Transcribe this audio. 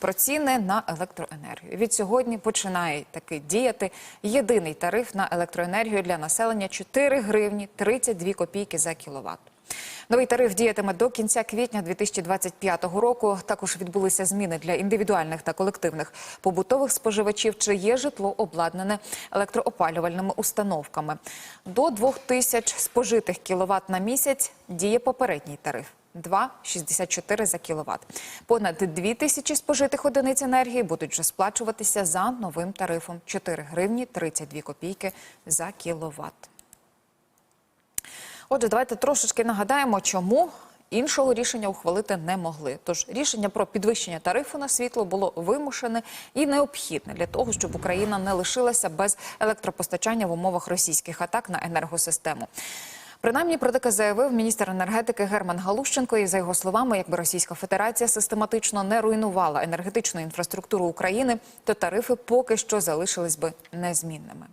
про ціни на електроенергію. Від сьогодні починає таки діяти єдиний тариф на електроенергію для населення 4 гривні 32 копійки за кіловат. Новий тариф діятиме до кінця квітня 2025 року. Також відбулися зміни для індивідуальних та колективних побутових споживачів, чи є житло обладнане електроопалювальними установками. До 2 тисяч спожитих кіловат на місяць діє попередній тариф. 2,64 за кіловат. Понад 2 тисячі спожитих одиниць енергії будуть вже сплачуватися за новим тарифом 4 гривні 32 копійки за кіловат. Отже, давайте трошечки нагадаємо, чому іншого рішення ухвалити не могли. Тож рішення про підвищення тарифу на світло було вимушене і необхідне для того, щоб Україна не лишилася без електропостачання в умовах російських атак на енергосистему. Принаймні про таке заявив міністр енергетики Герман Галущенко. І за його словами, якби Російська Федерація систематично не руйнувала енергетичну інфраструктуру України, то тарифи поки що залишились би незмінними.